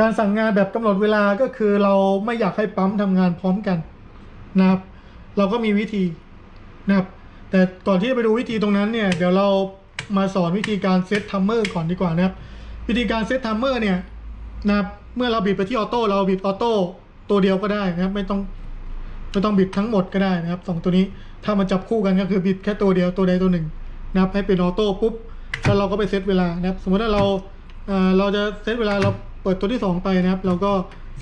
การสั่งงานแบบกำหนดเวลาก็คือเราไม่อยากให้ปั๊มทำงานพร้อมกันนะครับ เราก็มีวิธีนะครับ แต่ก่อนที่จะไปดูวิธีตรงนั้นเนี่ย เดี๋ยวเรามาสอนวิธีการเซตทัมเมอร์ก่อนดีกว่านะครับ วิธีการเซตทัมเมอร์เนี่ยนะครับเมื่อเราบิดไปที่ออโต้เราบิดออโต้ตัวเดียวก็ได้นะครับ ไม่ต้องไม่ต้องบิดทั้งหมดก็ได้นะครับสองตัวนี้ถ้ามันจับคู่กันก็คือบิดแค่ตัวเดียวตัวใดตัวหนึ่งนะครับให้เป็นออโต้ปุ๊บแล้วเราก็ไปเซตเวลานะครับ สมมติว่าเราเอ่อเราจะเซตเวลาเรา เปิดตัวที่สองไปนะครับเราก็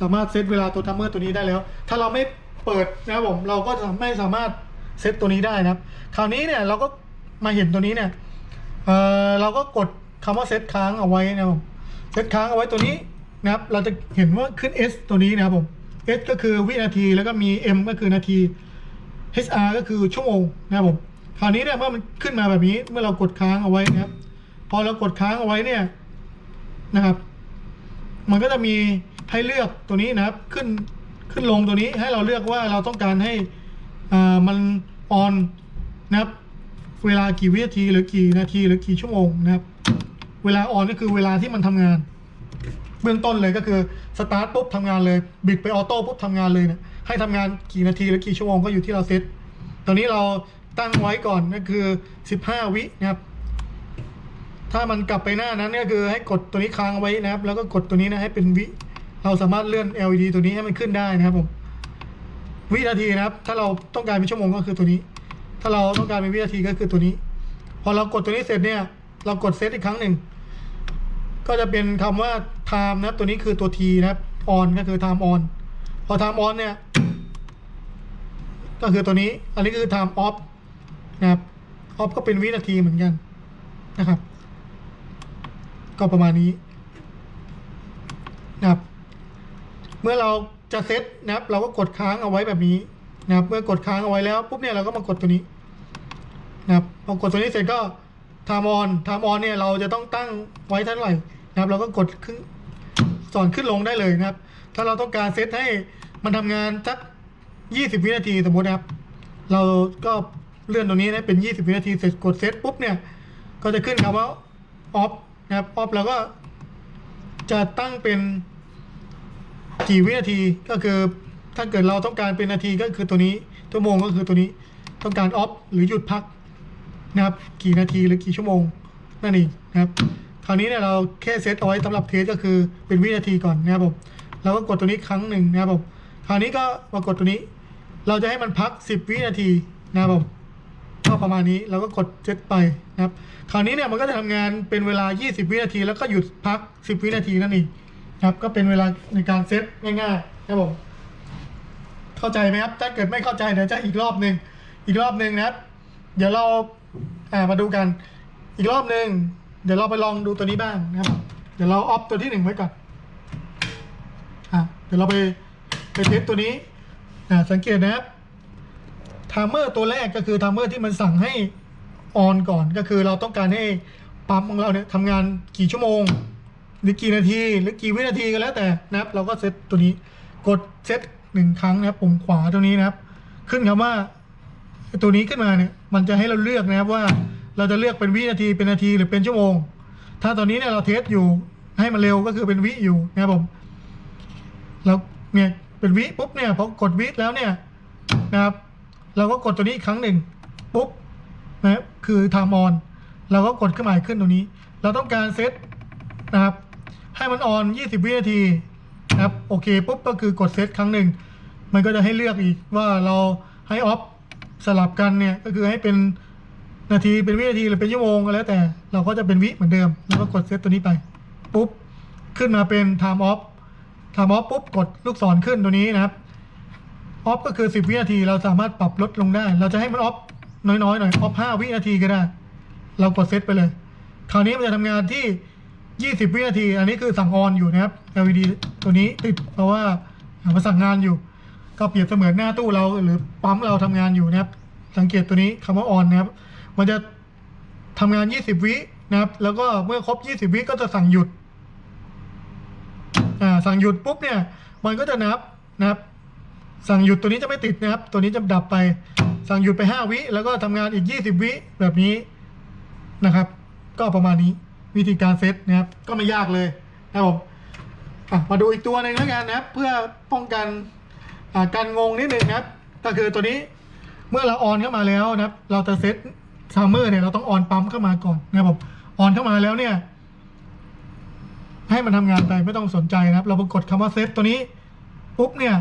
สามารถเซตเวลาตัวทัมเมอร์ตัวนี้ได้แล้ว ถ้าเราไม่เปิดนะครับผมเราก็ไม่สามารถเซตตัวนี้ได้นะครับ คราวนี้เนี่ยเราก็มาเห็นตัวนี้เนี่ยเออเราก็กดคำว่าเซตค้างเอาไว้นะครับผมเซตค้างเอาไว้ตัวนี้นะครับ เราจะเห็นว่าขึ้น S ตัวนี้นะครับผม S ก็คือวินาทีแล้วก็มี M ก็คือนาที HR ก็คือชั่วโมงนะครับผมคราวนี้เนี่ยเมื่อมันขึ้นมาแบบนี้เมื่อเรากดค้างเอาไว้นะครับ พอเรากดค้างเอาไว้เนี่ยนะครับ มันก็จะมีให้เลือกตัวนี้นะครับ ขึ้นขึ้นลงตัวนี้ให้เราเลือกว่าเราต้องการให้อ่ามันออนนะครับ เวลากี่วินาทีหรือกี่นาทีหรือกี่ชั่วโมงนะครับ เวลาออนก็คือเวลาที่มันทำงาน เบื้องต้นเลยก็คือสตาร์ทปุ๊บทำงานเลยบิดไปออโต้ปุ๊บทำงานเลยเนี่ยให้ทำงานกี่นาทีหรือกี่ชั่วโมงก็อยู่ที่เราเซตตอนนี้เราตั้งไว้ก่อนก็คือ 15 วินะครับ ถ้ามันกลับไปหน้านั้นก็คือให้กดตัวนี้ค้างเอาไว้นะครับ แล้วก็กดตัวนี้นะให้เป็นวิ เราสามารถเลื่อน LED ตัวนี้ให้มันขึ้นได้นะครับผม วินาทีนะครับ ถ้าเราต้องการเป็นชั่วโมงก็คือตัวนี้ ถ้าเราต้องการเป็นวินาทีก็คือตัวนี้ พอเรากดตัวนี้เสร็จเนี่ย เรากดเซตอีกครั้งหนึ่ง ก็จะเป็นคำว่า time นะครับ ตัวนี้คือตัว T นะครับ on ก็คือ time on พอ time on เนี่ย ก็คือตัวนี้ อันนี้คือ time off นะครับ off ก็เป็นวินาทีเหมือนกันนะครับ ก็ประมาณนี้นะครับ เมื่อเราจะเซตนะครับ เราก็กดค้างเอาไว้แบบนี้นะครับ เมื่อกดค้างเอาไว้แล้วปุ๊บเนี่ยเราก็มากดตัวนี้นะครับพอกดตัวนี้เสร็จก็ทามอนทามอนเนี่ยเราจะต้องตั้งไว้เท่าไหร่นะครับ เราก็กดขึ้นสอนขึ้นลงได้เลยนะครับ ถ้าเราต้องการเซตให้มันทำงานสักยี่สิบวินาทีสมมตินะครับ เราก็เลื่อนตรงนี้นะเป็นยี่สิบวินาทีเสร็จกดเซตปุ๊บเนี่ย ก็จะขึ้นคำว่าออฟ นะครับออฟแล้วก็จะตั้งเป็นกี่วินาทีก็คือถ้าเกิดเราต้องการเป็นนาทีก็คือตัวนี้ชั่วโมงก็คือตัวนี้ต้องการออฟหรือหยุดพักนะครับ กี่นาทีหรือกี่ชั่วโมงนั่นเองนะครับ คราวนี้เนี่ยเราแค่เซตเอาไว้สำหรับเทสก็คือเป็นวินาทีก่อนนะครับผมเราก็กดตัวนี้ครั้งหนึ่งนะครับผมคราวนี้ก็มากดตัวนี้ เราจะให้มันพัก 10 วินาทีนะครับผม ก็ประมาณนี้เราก็กดเซตไปนะครับ คราวนี้เนี่ยมันก็จะทำงานเป็นเวลา 20 วินาที แล้วก็หยุดพัก 10 วินาทีนั่นเองครับ ก็เป็นเวลาในการเซตง่ายๆครับผมเข้าใจไหมครับ ถ้าเกิดไม่เข้าใจเดี๋ยวจะอีกรอบหนึ่งอีกรอบหนึ่งนะครับ เดี๋ยวเราอ่ามาดูกัน อีกรอบหนึ่งเดี๋ยวเราไปลองดูตัวนี้บ้างนะครับ เดี๋ยวเราออฟตัวที่หนึ่งไว้ก่อนอ่าเดี๋ยวเราไปไปเทสตัวนี้อ่าสังเกตนะครับ ไทม์เมอร์ตัวแรกก็คือไทม์เมอร์ที่มันสั่งให้ออนก่อนก็คือเราต้องการให้ปั๊มของเราเนี่ยทำงานกี่ชั่วโมง หรือกี่นาที หรือกี่วินาทีก็แล้วแต่นะครับ เราก็เซตตัวนี้กดเซตหนึ่งครั้งนะครับปุ่มขวาตัวนี้นะครับ ขึ้นคำว่าตัวนี้ขึ้นมาเนี่ยมันจะให้เราเลือกนะครับว่าเราจะเลือกเป็นวินาทีเป็นนาทีหรือเป็นชั่วโมง ถ้าตอนนี้เนี่ยเราเทสอยู่ให้มันเร็วก็คือเป็นวิอยู่นะครับผมแล้วเนี่ยเป็นวิปุ๊บเนี่ยพอกดวิแล้วเนี่ยนะครับ เราก็กดตัวนี้อีกครั้งหนึ่งปุ๊บนะครับคือไทม์ออนเราก็กดเครื่องหมายขึ้นตรงนี้ เราต้องการเซตนะครับ ให้มันออน 20 วินาทีนะครับโอเคปุ๊บก็คือกดเซตครั้งหนึ่งมันก็จะให้เลือกอีกว่าเราให้ออฟสลับกันเนี่ยก็คือให้เป็นนาทีเป็นวินาทีหรือเป็นชั่วโมงก็แล้วแต่เราก็จะเป็นวิเหมือนเดิม แล้วก็กดเซตตัวนี้ไปปุ๊บขึ้นมาเป็น time off time off ปุ๊บกดลูกศรขึ้นตัวนี้นะครับ ออฟก็คือ 10 วินาทีเราสามารถปรับลดลงได้ เราจะให้มันออฟน้อยๆหน่อยออฟ5วินาทีก็ได้ เรากดเซตไปเลย คราวนี้มันจะทำงานที่ 20 วินาที อันนี้คือสั่งออนอยู่นะครับ LED ตัวนี้ติดเพราะว่ามาสั่งงานอยู่ ก็เปรียบเสมือนหน้าตู้เราหรือปั๊มเราทำงานอยู่นะครับ สังเกตตัวนี้คำว่าออนนะครับ มันจะทำงาน 20 วินะครับ แล้วก็เมื่อครบ 20 วิก็จะสั่งหยุด อ่า สั่งหยุดปุ๊บเนี่ย มันก็จะนับนะครับ สั่งหยุดตัวนี้จะไม่ติดนะครับ ตัวนี้จะดับไป สั่งหยุดไป 5 วิ แล้วก็ทำงานอีก 20 วิแบบนี้นะครับ ก็ประมาณนี้วิธีการเซตนะครับ ก็ไม่ยากเลยนะครับผมมาดูอีกตัวหนึ่งแล้วกันนะครับ เพื่อป้องกันการงงนิดนึงนะครับ ก็คือตัวนี้เมื่อเราออนเข้ามาแล้วนะครับ เราจะเซตซัมเมอร์เนี่ยเราต้องออนปั๊มเข้ามาก่อนนะครับผมออนเข้ามาแล้วเนี่ย ให้มันทำงานไปไม่ต้องสนใจนะครับ เราไปกดคำว่าเซตตัวนี้ปุ๊บเนี่ย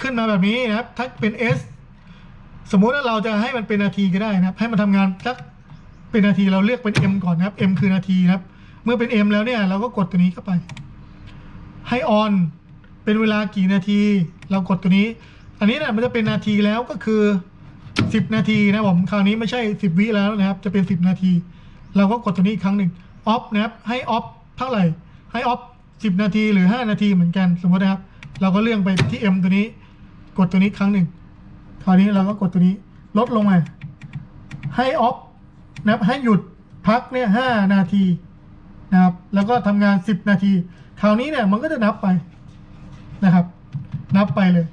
ขึ้นมาแบบนี้นะครับ ถ้าเป็น S สมมุติว่าเราจะให้มันเป็นนาทีก็ได้นะครับ ให้มันทำงานสักเป็นนาทีเราเลือกเป็น M ก่อนนะครับ M คือนาทีนะครับ เมื่อเป็น M แล้วเนี่ย เราก็กดตัวนี้เข้าไป ให้ออนเป็นเวลากี่นาที เรากดตัวนี้ อันนี้เนี่ยมันจะเป็นนาทีแล้วก็คือ 10 นาทีนะผมคราวนี้ไม่ใช่ 10 วิแล้วนะครับ จะเป็น 10 นาที เราก็กดตัวนี้อีกครั้งหนึ่งออฟนะครับ ให้ออฟเท่าไหร่ ให้ออฟ10 นาทีหรือ 5 นาทีเหมือนกันสมมตินะครับ เราก็เลื่อนไปที่ M ตัวนี้ กดตัวนี้ครั้งหนึ่งคราวนี้เราก็กดตัวนี้ลดลงมา ให้ออฟนะครับให้หยุดพักเนี่ยห้านาทีนะครับ แล้วก็ทำงาน10นาที คราวนี้เนี่ยมันก็จะนับไปนะครับ นับไปเลย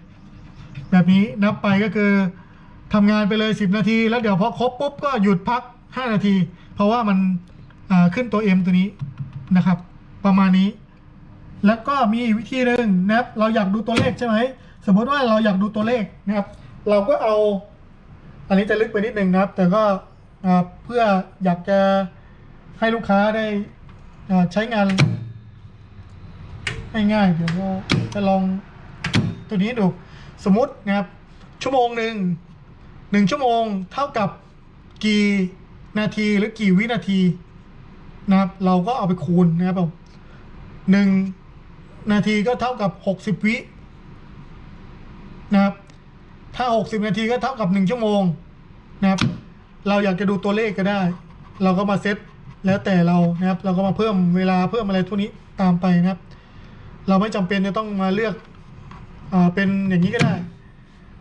แบบนี้นับไปก็คือทำงานไปเลย10นาที แล้วเดี๋ยวพอครบปุ๊บก็หยุดพัก5นาที เพราะว่ามันขึ้นตัว M ตัวนี้นะครับ ประมาณนี้ แล้วก็มีวิธีหนึ่งนะครับ เราอยากดูตัวเลขใช่ไหม สมมติว่าเราอยากดูตัวเลขนะครับ เราก็เอา อันนี้จะลึกไปนิดนึงนะครับ แต่ก็เพื่ออยากจะให้ลูกค้าได้ใช้งานง่ายๆเดี๋ยวเราจะลองตัวนี้ดูสมมตินะครับ ชั่วโมงหนึ่งหนึ่งชั่วโมงเท่ากับกี่นาทีหรือกี่วินาทีนะครับ เราก็เอาไปคูณนะครับผมหนึ่งนาทีก็เท่ากับหกสิบวิ นะครับ ถ้าหกสิบนาทีก็เท่ากับหนึ่งชั่วโมงนะครับ เราอยากจะดูตัวเลขก็ได้ เราก็มาเซตแล้วแต่เรานะครับ เราก็มาเพิ่มเวลาเพิ่มอะไรทุกนี้ตามไปนะครับ เราไม่จำเป็นจะต้องมาเลือกอ่าเป็นอย่างนี้ก็ได้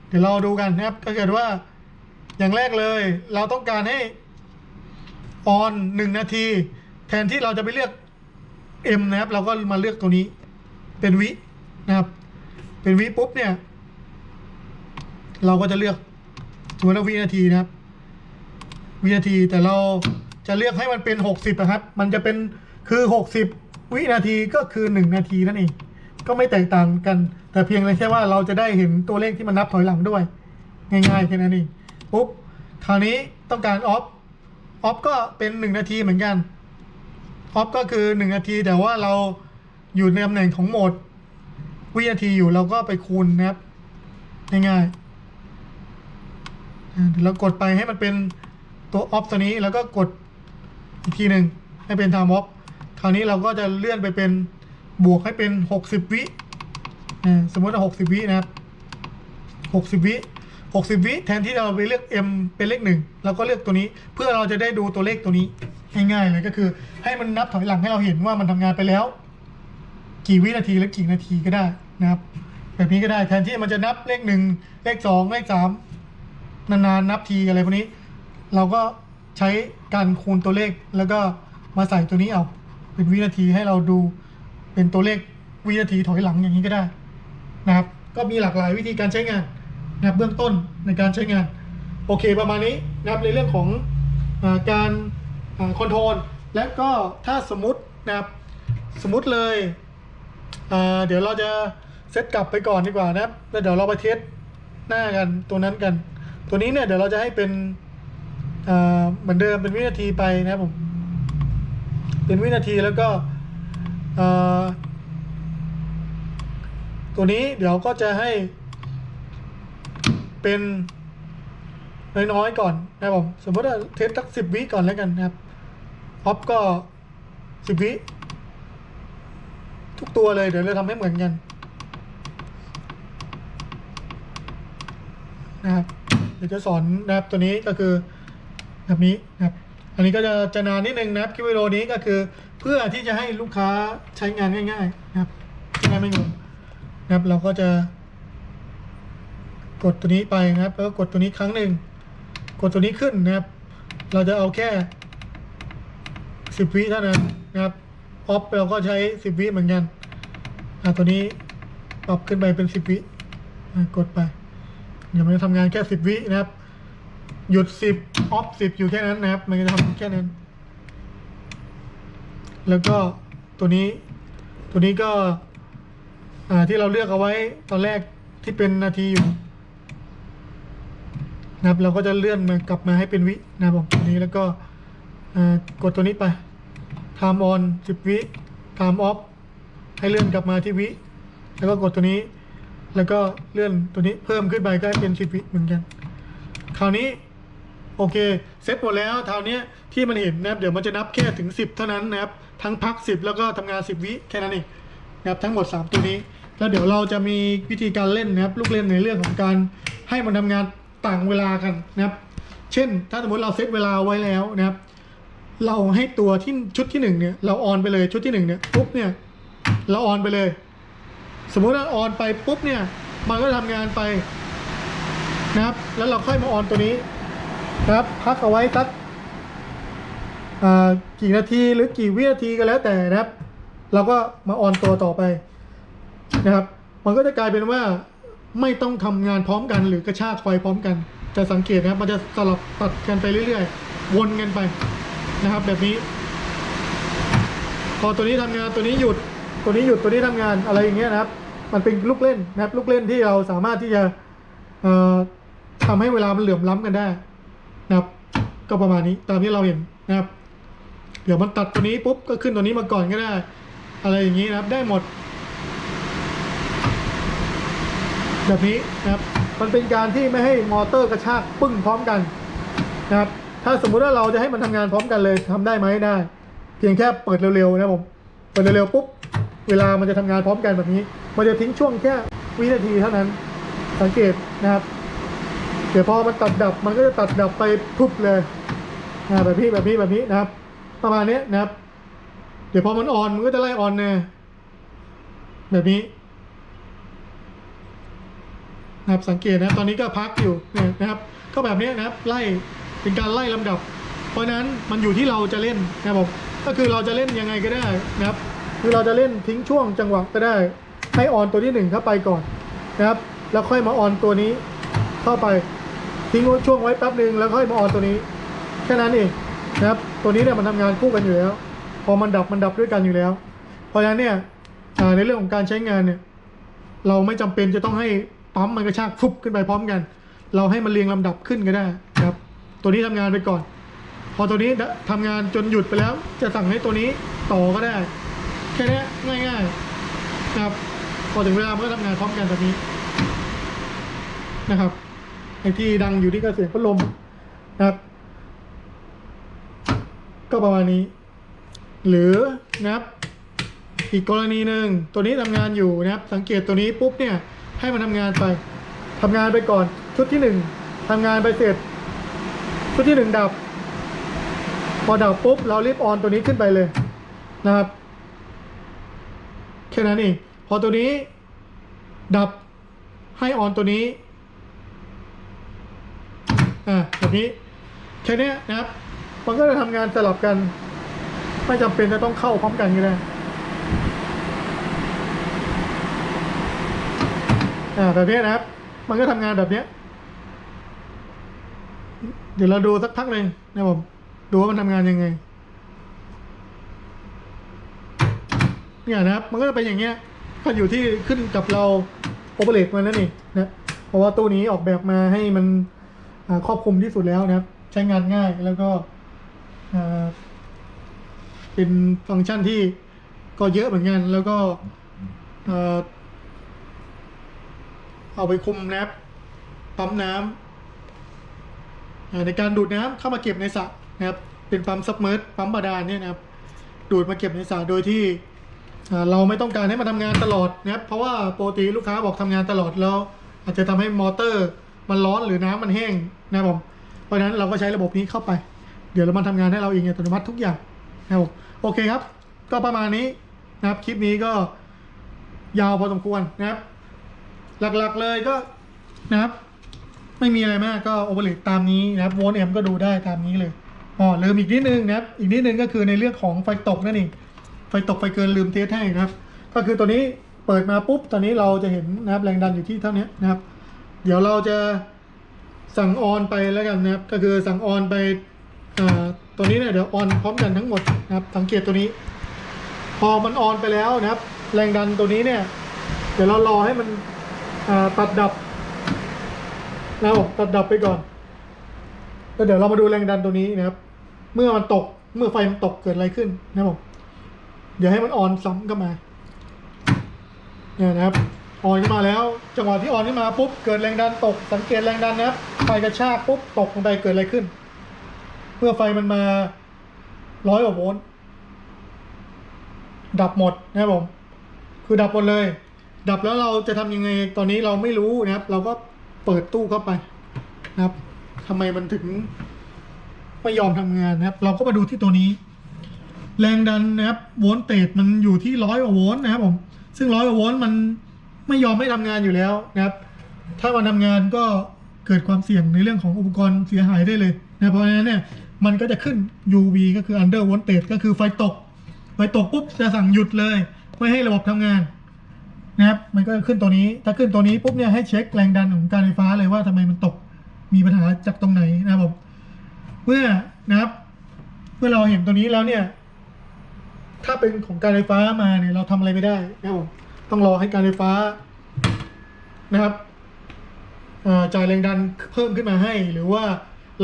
เดี๋ยวเราดูกันนะครับถ้าเกิดว่าอย่างแรกเลย เราต้องการให้ออนหนึ่งนาที แทนที่เราจะไปเลือก M นะครับ เราก็มาเลือกตัวนี้ เป็นวินะครับ เป็นวิปุ๊บเนี่ย เราก็จะเลือกสมมติว่าวินาทีนะครับ วินาทีแต่เราจะเลือกให้มันเป็นหกสิบนะครับ มันจะเป็นคือหกสิบวินาทีก็คือหนึ่งนาทีนั่นเอง ก็ไม่แตกต่างกัน แต่เพียงแค่ว่าเราจะได้เห็นตัวเลขที่มันนับถอยหลังด้วย ง่ายๆแค่นั้นเองปุ๊บคราวนี้ต้องการออฟออฟก็เป็นหนึ่งนาทีเหมือนกันออฟก็คือหนึ่งนาทีแต่ว่าเราอยู่ในตำแหน่งของโหมดวินาทีอยู่เราก็ไปคูณนะครับง่ายๆ เดี๋ยวเรากดไปให้มันเป็นตัวออฟตัวนี้แล้วก็กดอีกทีหนึ่งให้เป็น time off คราวนี้เราก็จะเลื่อนไปเป็นบวกให้เป็นหกสิบวิสมมติว่าหกสิบวินะครับหกสิบวิหกสิบวิแทนที่เราไปเลือก M เป็นเลขหนึ่งเราก็เลือกตัวนี้ เพื่อเราจะได้ดูตัวเลขตัวนี้ง่ายๆเลยก็คือ ให้มันนับถอยหลังให้เราเห็นว่ามันทำงานไปแล้ว กี่วินาทีหรือกี่นาทีก็ได้นะครับ แบบนี้ก็ได้แทนที่มันจะนับเลขหนึ่งเลขสองเลขสาม นานๆนับทีอะไรพวกนี้ เราก็ใช้การคูณตัวเลขแล้วก็มาใส่ตัวนี้เอาเป็นวินาทีให้เราดูเป็นตัวเลขวินาทีถอยหลังอย่างนี้ก็ได้นะครับ ก็มีหลากหลายวิธีการใช้งานนะครับเบื้องต้นในการใช้งาน โอเคประมาณนี้นะครับในเรื่องของอการคอนโทรลและก็ถ้าสมมตินะครับสมมติเลยเดี๋ยวเราจะเซตกลับไปก่อนดีกว่านะครับแล้วเดี๋ยวเราไปเทสหน้ากันตัวนั้นกัน ตัวนี้เนี่ยเดี๋ยวเราจะให้เป็นเหมือนเดิมเป็นวินาทีไปนะครับผม เป็นวินาทีแล้วก็ตัวนี้เดี๋ยวก็จะให้ เป็นน้อยๆก่อนนะครับผมสมมติว่าเทสสักสิบวิก่อนแล้วกันนะครับออฟก็สิบวิทุกตัวเลยเดี๋ยวเราทำให้เหมือนกันนะครับ ดี๋ยวจะสอนนะครับตัวนี้ก็คือแบบนี้นะครับอันนี้ก็จะจะนานนิดนึงนะครับคลิปวิดีโอนี้ก็คือเพื่อที่จะให้ลูกค้าใช้งานง่าย ๆ นะครับจะได้ไม่งงนะครับเราก็จะ กดตัวนี้ไปนะครับแล้วก็กดตัวนี้ครั้งหนึ่งกดตัวนี้ขึ้นนะครับ เราจะเอาแค่สิบวิเท่านั้นนะครับออฟเราก็ใช้สิบวิเหมือนกันอะตัวนี้ปรับขึ้นไปเป็นสิบวิกดไป เดี๋ยวมันจะทำงานแค่สิบวินะครับ หยุดสิบออฟสิบอยู่แค่นั้นนะครับ มันจะทำแค่นั้น แล้วก็ตัวนี้ตัวนี้ก็ที่เราเลือกเอาไว้ตอนแรกที่เป็นนาทีอยู่นะครับเราก็จะเลื่อนมากลับมาให้เป็นวินะครับผมตัวนี้แล้วก็กดตัวนี้ไป time on 10 วิ time off ให้เลื่อนกลับมาที่วิ แล้วก็กดตัวนี้ แล้วก็เลื่อนตัวนี้เพิ่มขึ้นไปก็ให้เป็น10วิเหมือนกัน คราวนี้โอเคเซตหมดแล้วคราวนี้ที่มันเห็นนะครับเดี๋ยวมันจะนับแค่ถึง 10 เท่านั้นนะครับทั้งพัก 10 แล้วก็ทำงาน 10 วิแค่นั้นเองนะครับทั้งหมด 3 ตัวนี้ แล้วเดี๋ยวเราจะมีวิธีการเล่นนะครับลูกเล่นในเรื่องของการให้มันทำงานต่างเวลากันนะครับ เช่น ถ้าสมมติเราเซตเวลาไว้แล้วนะครับ เราให้ตัวที่ชุดที่หนึ่งเนี่ยเราออนไปเลยชุดที่หนึ่งเนี่ยปุ๊บเนี่ยเราออนไปเลย สมมุติว่าออนไปปุ๊บเนี่ย มันก็ทำงานไปนะครับ แล้วเราค่อยมาออนตัวนี้นะครับ พักเอาไว้สักอ่ากี่นาทีหรือกี่วินาทีก็แล้วแต่นะครับ เราก็มาออนตัวต่อไปนะครับ มันก็จะกลายเป็นว่าไม่ต้องทำงานพร้อมกันหรือกระชากไฟพร้อมกัน จะสังเกตนะครับ มันจะสลับตัดกันไปเรื่อยๆ วนกันไปนะครับ แบบนี้ พอตัวนี้ทำงานตัวนี้หยุดตัวนี้หยุดตัวนี้ทำงานอะไรอย่างเงี้ยนะครับ มันเป็นลูกเล่นนะครับลูกเล่นที่เราสามารถที่จะเอ่อทำให้เวลามันเหลื่อมล้ำกันได้นะครับ ก็ประมาณนี้ตามที่เราเห็นนะครับ เดี๋ยวมันตัดตัวนี้ปุ๊บก็ขึ้นตัวนี้มาก่อนก็ได้ อะไรอย่างนี้นะครับได้หมด แบบนี้นะครับ มันเป็นการที่ไม่ให้มอเตอร์กระชากปึ้งพร้อมกันนะครับ ถ้าสมมุติว่าเราจะให้มันทำงานพร้อมกันเลยทำได้ไหมได้ เพียงแค่เปิดเร็วๆนะครับผมเปิดเร็วๆปุ๊บเวลามันจะทำงานพร้อมกันแบบนี้ มันจะทิ้งช่วงแค่วินาทีเท่านั้น สังเกตนะครับ เดี๋ยวพอมันตัดดับมันก็จะตัดดับไปพุบเลยอ่าแบบนี้แบบนี้แบบนี้นะครับ ประมาณนี้นะครับ เดี๋ยวพอมันออนมันก็จะไล่ออนเนี่ยแบบนี้นะครับสังเกตนะตอนนี้ก็พักอยู่เนี่ยนะครับ ก็แบบนี้นะครับไล่เป็นการไล่ลำดับ เพราะฉะนั้นมันอยู่ที่เราจะเล่นนะครับก็คือเราจะเล่นยังไงก็ได้นะครับ คือเราจะเล่นทิ้งช่วงจังหวะก็ได้ ให้ออนตัวที่หนึ่งเข้าไปก่อนนะครับ แล้วค่อยมาออนตัวนี้เข้าไปทิ้งช่วงไว้แป๊บหนึ่งแล้วค่อยมาออนตัวนี้ แค่นั้นเองนะครับ ตัวนี้เนี่ยมันทำงานคู่กันอยู่แล้ว พอมันดับมันดับด้วยกันอยู่แล้ว เพราะฉะนั้นเนี่ยในเรื่องของการใช้งานเนี่ย เราไม่จำเป็นจะต้องให้ปั๊มมันกระชากฟุบขึ้นไปพร้อมกัน เราให้มันเรียงลำดับขึ้นก็ได้นะครับ ตัวนี้ทำงานไปก่อน พอตัวนี้ทำงานจนหยุดไปแล้ว จะสั่งให้ตัวนี้ต่อก็ได้ แค่นี้ง่ายๆนะครับ พอถึงเวลามันก็ทำงานพร้อมกันแบบนี้นะครับไอที่ดังอยู่ที่กระเสียงพัดลมนะครับ ก็ประมาณนี้ หรือนะครับ อีกกรณีหนึ่งตัวนี้ทำงานอยู่นะครับ สังเกตตัวนี้ปุ๊บเนี่ย ให้มันทำงานไปทำงานไปก่อน ชุดที่หนึ่งทำงานไปเสร็จ ชุดที่หนึ่งดับ พอดับปุ๊บ เรารีบออนตัวนี้ขึ้นไปเลยนะครับ แค่นั้นเอง อตัวนี้ ดับให้ออนตัวนี้ อ่าแบบนี้ แค่นี้นะครับ มันก็จะทำงานสลับกัน ไม่จำเป็นจะต้องเข้าพร้อมกันก็ได้อ่าแบบนี้นะครับ มันก็ทำงานแบบเนี้ย เดี๋ยวเราดูสักพักหนึ่งนะผมดูว่ามันทำงานยังไงเนี่ยนะครับ มันก็จะเป็นอย่างเงี้ย ก็อยู่ที่ขึ้นกับเราโอเปเรตมันนั่นเองนะเพราะว่าตู้นี้ออกแบบมาให้มันครอบคลุมที่สุดแล้วนะครับ ใช้งานง่ายแล้วก็เป็นฟังก์ชันที่ก็เยอะเหมือนกัน แล้วก็เอาไปคุมนะครับปั๊มน้ำอ่าในการดูดน้ำเข้ามาเก็บในสระนะครับ เป็นปั๊มซับเมอร์ปั๊มบาดาลเนี่ยนะครับ ดูดมาเก็บในสระโดยที่ เราไม่ต้องการให้มันทำงานตลอดนะครับเพราะว่าปกติลูกค้าบอกทำงานตลอดแล้วอาจจะทำให้มอเตอร์มันร้อนหรือน้ำมันแห้งนะครับผมเพราะฉะนั้นเราก็ใช้ระบบนี้เข้าไป เดี๋ยวมันทำงานให้เราเองอัตโนมัติทุกอย่างนะครับผมโอเคครับ ก็ประมาณนี้นะครับคลิปนี้ก็ยาวพอสมควรนะครับ หลักๆเลยก็นะครับ ไม่มีอะไรมากก็โอเปเรตตามนี้นะครับโวลต์แอมก็ดูได้ตามนี้เลยอ๋อลืมอีกนิดนึงนะครับ อีกนิดนึงก็คือในเรื่องของไฟตกนั่นเอง ไฟตกไฟเกินลืมเทสให้นะครับ ก็คือตัวนี้เปิดมาปุ๊บ ตอนนี้เราจะเห็นนะครับแรงดันอยู่ที่เท่านี้นะครับ เดี๋ยวเราจะสั่งออนไปแล้วกันนะครับ ก็คือสั่งออนไปตัวนี้เนี่ยเดี๋ยวออนพร้อมกันทั้งหมดนะครับ สังเกตตัวนี้ พอมันออนไปแล้วนะครับ แรงดันตัวนี้เนี่ย เดี๋ยวเรารอให้มันตัดดับนะครับผมตัดดับไปก่อนแล้วเดี๋ยวเรามาดูแรงดันตัวนี้นะครับ เมื่อมันตกเมื่อไฟมันตกเกิดอะไรขึ้นนะครับผม เดี๋ยวให้มันออนซ้ำเข้ามาเนี่ยนะครับออนขึ้นมาแล้ว จังหวะที่ออนขึ้นมาปุ๊บเกิดแรงดันตก สังเกตแรงดันนะครับไฟกระชากปุ๊บตกลงไปเกิดอะไรขึ้น เมื่อไฟมันมาร้อยกว่าโวลต์ดับหมดนะครับผม คือดับหมดเลย ดับแล้วเราจะทำยังไงตอนนี้เราไม่รู้นะครับ เราก็เปิดตู้เข้าไปนะครับทำไมมันถึงไม่ยอมทำงานนะครับ เราก็มาดูที่ตัวนี้ แรงดันนะครับโวลต์เตจมันอยู่ที่ร้อยกว่าโวลต์นะครับผมซึ่งร้อยกว่าโวลต์มันไม่ยอมไม่ทำงานอยู่แล้วนะครับ ถ้ามันทำงานก็เกิดความเสี่ยงในเรื่องของอุปกรณ์เสียหายได้เลยนะเพราะฉะนั้นเนี่ยมันก็จะขึ้น UV ก็คือ under voltage ก็คือไฟตก ไฟตกปุ๊บจะสั่งหยุดเลย ไม่ให้ระบบทำงานนะครับมันก็จะขึ้นตัวนี้ ถ้าขึ้นตัวนี้ปุ๊บเนี่ยให้เช็คแรงดันของการไฟฟ้าเลยว่าทำไมมันตกมีปัญหาจากตรงไหนนะครับผมเมื่อนะครับ เมื่อเราเห็นตัวนี้แล้วเนี่ย ถ้าเป็นของการไฟฟ้ามาเนี่ยเราทำอะไรไม่ได้นะครับผมต้องรอให้การไฟฟ้านะครับจ่ายแรงดันเพิ่มขึ้นมาให้ หรือว่า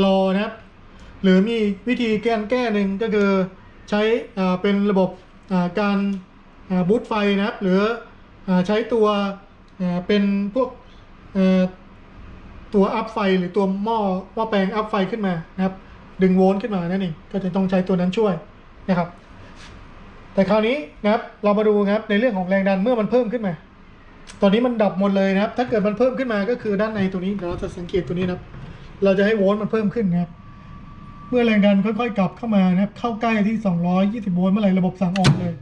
รอนะครับ หรือมีวิธีแก้แก้หนึ่งก็คือใช้เป็นระบบการบูตไฟนะครับ หรือใช้ตัวเป็นพวกตัวอัพไฟหรือตัวหม้อหม้อแปลงอัพไฟขึ้นมานะครับ ดึงโวลต์ขึ้นมานั่นเองก็จะต้องใช้ตัวนั้นช่วยนะครับ แต่คราวนี้นะครับเรามาดูครับในเรื่องของแรงดันเมื่อมันเพิ่มขึ้นมา ตอนนี้มันดับหมดเลยนะครับ ถ้าเกิดมันเพิ่มขึ้นมาก็คือด้านในตัวนี้เดี๋ยวเราจะสังเกตตัวนี้นะครับ เราจะให้โวลต์มันเพิ่มขึ้นนะครับ เมื่อแรงดันค่อยๆกลับเข้ามานะครับ เข้าใกล้ที่ 220 โวลต์เมื่อไหร่ระบบสั่งออกเลย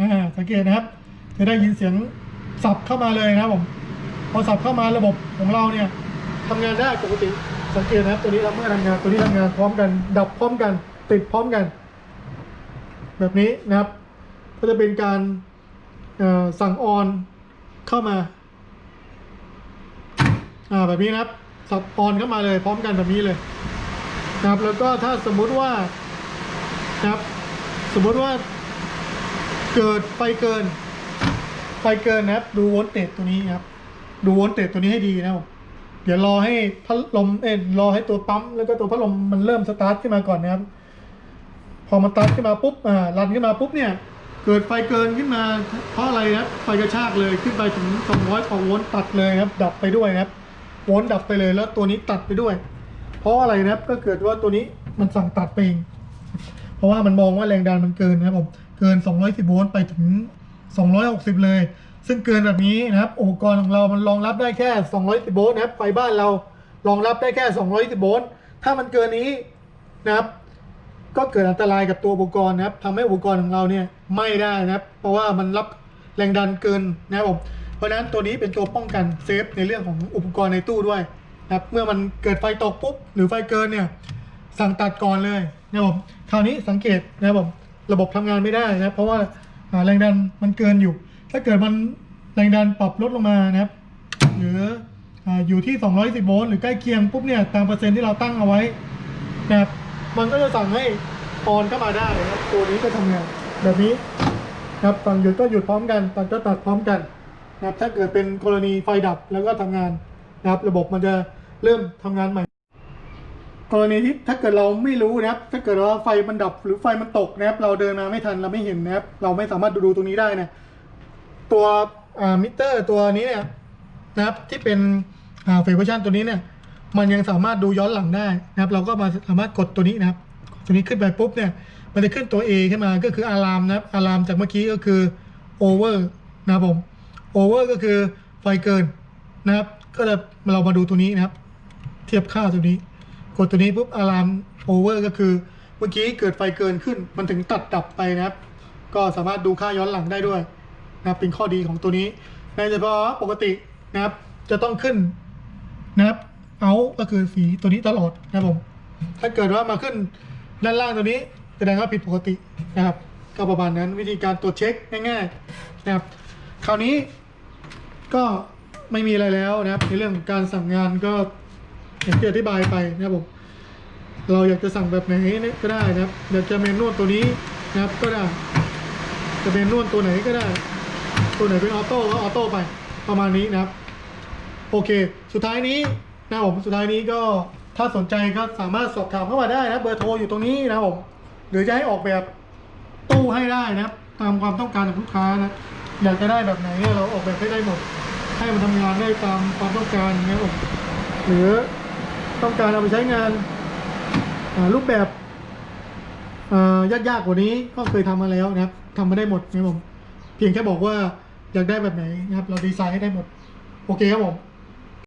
อ่าสังเกตนะครับจะได้ยินเสียงสับเข้ามาเลยนะครับผมพอสับเข้ามาระบบของเราเนี่ยทำงานได้ปกติสังเกตนะครับ ตัวนี้เราเมื่อทำงานตัวนี้ทำงานพร้อมกัน ดับพร้อมกัน ติดพร้อมกัน แบบนี้นะครับ ก็จะเป็นการสั่งออนเข้ามาแบบนี้นะครับ สับออนเข้ามาเลย พร้อมกันแบบนี้เลยนะครับ แล้วก็ถ้าสมมุติว่านะครับ สมมุติว่าเกิดไฟเกิน ไฟเกินนะครับ ดูโวลต์เตจตัวนี้ครับ ดูโวลต์เตจตัวนี้ให้ดีนะครับเดี๋ยวรอให้พัดลมเอ็นรอให้ตัวปั๊มแล้วก็ตัวพัดลมมันเริ่มสตาร์ทขึ้นมาก่อนนะครับ พอมันสตาร์ทขึ้นมาปุ๊บอ่ารันขึ้นมาปุ๊บเนี่ย เกิดไฟเกินขึ้นมา เพราะอะไรครับไฟกระชากเลยขึ้นไปถึง 200กว่าโวลต์ตัดเลยครับ ดับไปด้วยครับโวลต์ดับไปเลยแล้วตัวนี้ตัดไปด้วย เพราะอะไรนะครับก็เกิดว่าตัวนี้มันสั่งตัดเองเพราะว่ามันมองว่าแรงดันมันเกินนะครับผมเกิน 210โวลต์ไปถึง 260 เลย ซึ่งเกินแบบนี้นะครับอุปกรณ์ของเรามันรองรับได้แค่ 210โวลต์นะครับไฟบ้านเรารองรับได้แค่ 210โวลต์ถ้ามันเกินนี้นะครับ ก็เกิดอันตรายกับตัวอุปกรณ์นะครับทำให้อุปกรณ์ของเราเนี่ยไม่ได้นะครับ เพราะว่ามันรับแรงดันเกินนะครับผมเพราะฉะนั้นตัวนี้เป็นตัวป้องกันเซฟในเรื่องของอุปกรณ์ในตู้ด้วยนะครับเมื่อมันเกิดไฟตกปุ๊บหรือไฟเกินเนี่ยสั่งตัดก่อนเลยนะครับผมคราวนี้สังเกตนะครับผมระบบทำงานไม่ได้นะครับเพราะว่าแรงดันมันเกินอยู่ ถ้าเกิดมันแรงดันปรับลดลงมานะครับหรือออยู่ที่ 210 โวลต์หรือใกล้เคียงปุ๊บเนี่ยตามเปอร์เซ็นต์ที่เราตั้งเอาไว้นะครับ มันก็จะสั่งให้ออนเข้ามาได้นะครับ ตัวนี้ก็ทำงานแบบนี้นะครับสั่งหยุดก็หยุดพร้อมกันตัดก็ตัดพร้อมกันนะครับถ้าเกิดเป็นกรณีไฟดับแล้วก็ทำงานนะครับ ระบบมันจะเริ่มทำงานใหม่ กรณีที่ถ้าเกิดเราไม่รู้นะครับ ถ้าเกิดว่าไฟมันดับหรือไฟมันตกนะครับ เราเดินมาไม่ทันเราไม่เห็นนะครับ เราไม่สามารถดูตรงนี้ได้นะตัวมิเตอร์ตัวนี้เนี่ยนะครับที่เป็นเฟเวอร์ชันตัวนี้เนี่ย มันยังสามารถดูย้อนหลังได้นะครับ เราก็มาสามารถกดตัวนี้นะครับ ตัวนี้ขึ้นไปปุ๊บเนี่ย มันจะขึ้นตัว A ขึ้นมาก็คืออะลามนะครับอะลามจากเมื่อกี้ก็คือ over นะครับผม over ก็คือไฟเกินนะครับ ก็จะเรามาดูตัวนี้นะครับ เทียบค่าตัวนี้ กดตัวนี้ปุ๊บอะลามโอเวอร์ก็คือเมื่อกี้เกิดไฟเกินขึ้น มันถึงตัดดับไปนะครับ ก็สามารถดูค่าย้อนหลังได้ด้วยนะครับเป็นข้อดีของตัวนี้ในเฉพาะปกตินะครับ จะต้องขึ้นนะครับ เอาก็คือสีตัวนี้ตลอดนะครับผม ถ้าเกิดว่ามาขึ้นด้านล่างตัวนี้แสดงว่าผิดปกตินะครับ ก็ประมาณนั้นวิธีการตรวจเช็คง่ายๆนะครับ คราวนี้ก็ไม่มีอะไรแล้วนะครับ ในเรื่องของการสั่งงานก็อย่างที่อธิบายไปนะครับผม เราอยากจะสั่งแบบไหนก็ได้นะครับ อยากจะเมนนวดตัวนี้นะครับก็ได้ จะเมนนวดตัวไหนก็ได้ ตัวไหนเป็นออโต้ก็ออโต้ไปประมาณนี้นะครับ โอเค สุดท้ายนี้ นะครับผมสุดท้ายนี้ก็ถ้าสนใจก็สามารถสอบถามเข้ามาได้นะเบอร์โทรอยู่ตรงนี้นะครับผมหรือจะให้ออกแบบตู้ให้ได้นะครับ ตามความต้องการของลูกค้านะอยากจะได้แบบไหนเนี่ยเราออกแบบให้ได้หมด ให้มันทำงานได้ตามความต้องการนะครับผมหรือต้องการเอาไปใช้งานรูปแบบยากๆกว่านี้ก็เคยทำมาแล้วนะครับทำมาได้หมดนะครับผมเพียงแค่บอกว่าอยากได้แบบไหนนะครับ เราดีไซน์ให้ได้หมด โอเคครับผม